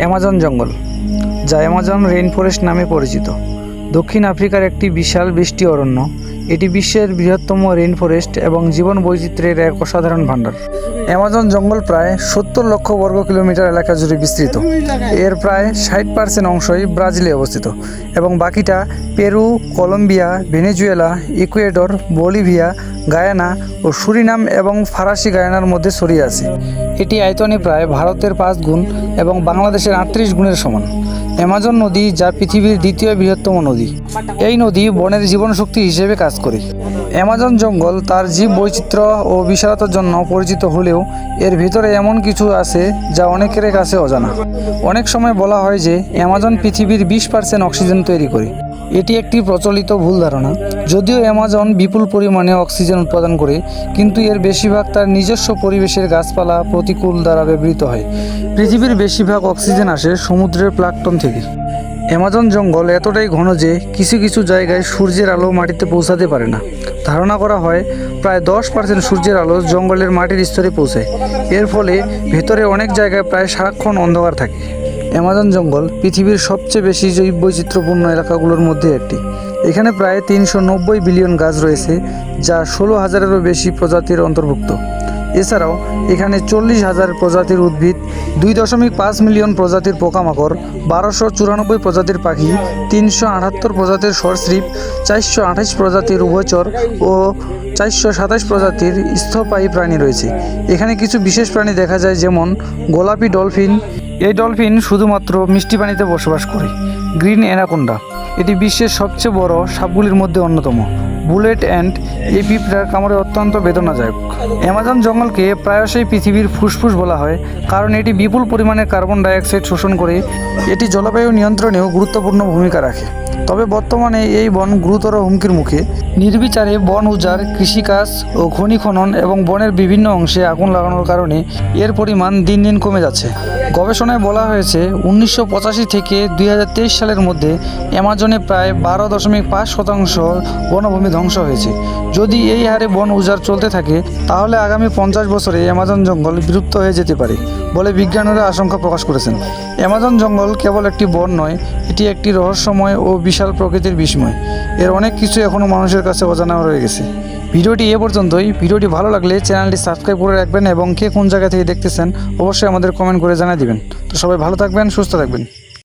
Amazon জঙ্গল, যা Amazon rain forest নামে পরিচিত। দক্ষিণ আফ্রিকার একটি বিশাল বৃষ্টি অরণ্য, এটি বিশ্বের বৃহত্তম রেইন ফরেস্ট এবং জীবন বৈচিত্র্যের এক অসাধারণ ভাণ্ডার। অ্যামাজন জঙ্গল প্রায় সত্তর লক্ষ বর্গ কিলোমিটার এলাকা জুড়ে বিস্তৃত। এর প্রায় ষাট পার্সেন্ট অংশই ব্রাজিলে অবস্থিত এবং বাকিটা Peru, Colombia, Venezuela, Ecuador, Bolivia Guyana ও সুরিনাম এবং ফরাসি গায়ানার মধ্যে ছড়িয়ে আছে। এটি আয়তনে প্রায় ভারতের পাঁচ গুণ এবং বাংলাদেশের আটত্রিশ গুণের সমান। অ্যামাজন নদী, যা পৃথিবীর দ্বিতীয় বৃহত্তম নদী। এই নদী বনের জীবন শক্তি হিসেবে কাজ করে। অ্যামাজন জঙ্গল তার জীব বৈচিত্র্য ও বিশালতার জন্য পরিচিত হলেও এর ভিতরে এমন কিছু আছে যা অনেকের কাছে অজানা। অনেক সময় বলা হয় যে অ্যামাজন পৃথিবীর বিশ পার্সেন্ট অক্সিজেন তৈরি করে। এটি একটি প্রচলিত ভুল ধারণা। যদিও অ্যামাজন বিপুল পরিমাণে অক্সিজেন উৎপাদন করে, কিন্তু এর বেশিরভাগ তার নিজস্ব পরিবেশের গাছপালা প্রতিকূল দ্বারা ব্যবহৃত হয়। পৃথিবীর বেশিরভাগ অক্সিজেন আসে সমুদ্রের প্লাকটন থেকে। অ্যামাজন জঙ্গল এতটাই ঘন যে কিছু কিছু জায়গায় সূর্যের আলো মাটিতে পৌঁছাতে পারে না। ধারণা করা হয়, প্রায় দশ পার্সেন্ট সূর্যের আলো জঙ্গলের মাটির স্তরে পৌঁছায়। এর ফলে ভেতরে অনেক জায়গায় প্রায় সারাক্ষণ অন্ধকার থাকে। অ্যামাজন জঙ্গল পৃথিবীর সবচেয়ে বেশি জৈব বৈচিত্র্যপূর্ণ এলাকাগুলোর মধ্যে একটি। এখানে প্রায় তিনশো নব্বই বিলিয়ন গাছ রয়েছে, যা ষোলো হাজারেরও বেশি প্রজাতির অন্তর্ভুক্ত। এছাড়াও এখানে চল্লিশ হাজার প্রজাতির উদ্ভিদ দুই দশমিক পাঁচ মিলিয়ন প্রজাতির পোকামাকড়, বারোশো চুরানব্বই প্রজাতির পাখি, তিনশো আটাত্তর প্রজাতির সরীসৃপ চারশো আঠাশ প্রজাতির উভচর ও চারশো সাতাশ প্রজাতির স্থপায়ী প্রাণী রয়েছে। এখানে কিছু বিশেষ প্রাণী দেখা যায়, যেমন গোলাপি ডলফিন। এই ডলফিন শুধুমাত্র মিষ্টি পানিতে বসবাস করে। গ্রিন অ্যানাকোন্ডা এটি বিশ্বের সবচেয়ে বড় সাপগুলির মধ্যে অন্যতম। বুলেট অ্যান্ড এই পিঁপড়ার কামড়ে অত্যন্ত বেদনাদায়ক। অ্যামাজন জঙ্গলকে প্রায়শই পৃথিবীর ফুসফুস বলা হয়, কারণ এটি বিপুল পরিমাণে কার্বন ডাইঅক্সাইড শোষণ করে এটি জলবায়ু নিয়ন্ত্রণেও গুরুত্বপূর্ণ ভূমিকা রাখে। তবে বর্তমানে এই বন গুরুতর হুমকির মুখে। নির্বিচারে বন উজাড়, কৃষিকাজ ও খনি খনন এবং বনের বিভিন্ন অংশে আগুন লাগানোর কারণে এর পরিমাণ দিন দিন কমে যাচ্ছে। গবেষণায় বলা হয়েছে, উনিশশো পঁচাশি থেকে দুই হাজার তেইশ সালের মধ্যে অ্যামাজনে প্রায় বারো দশমিক পাঁচ শতাংশ বনভূমি ধ্বংস হয়েছে। যদি এই হারে বন উজাড় চলতে থাকে, তাহলে আগামী পঞ্চাশ বছরে অ্যামাজন জঙ্গল বিলুপ্ত হয়ে যেতে পারে বলে বিজ্ঞানীরা আশঙ্কা প্রকাশ করেছেন। অ্যামাজন জঙ্গল কেবল একটি বন নয়, এটি একটি রহস্যময় ও বিশাল প্রকৃতির বিস্ময়। এর অনেক কিছু এখনও মানুষের কাছে অজানা রয়ে গেছে। ভিডিওটি এ পর্যন্তই। ভিডিওটি ভালো লাগলে চ্যানেলটি সাবস্ক্রাইব করে রাখবেন এবং কে কোন জায়গা থেকে দেখতেছেন, অবশ্যই আমাদের কমেন্ট করে জানিয়ে দিবেন। তো সবাই ভালো থাকবেন, সুস্থ থাকবেন।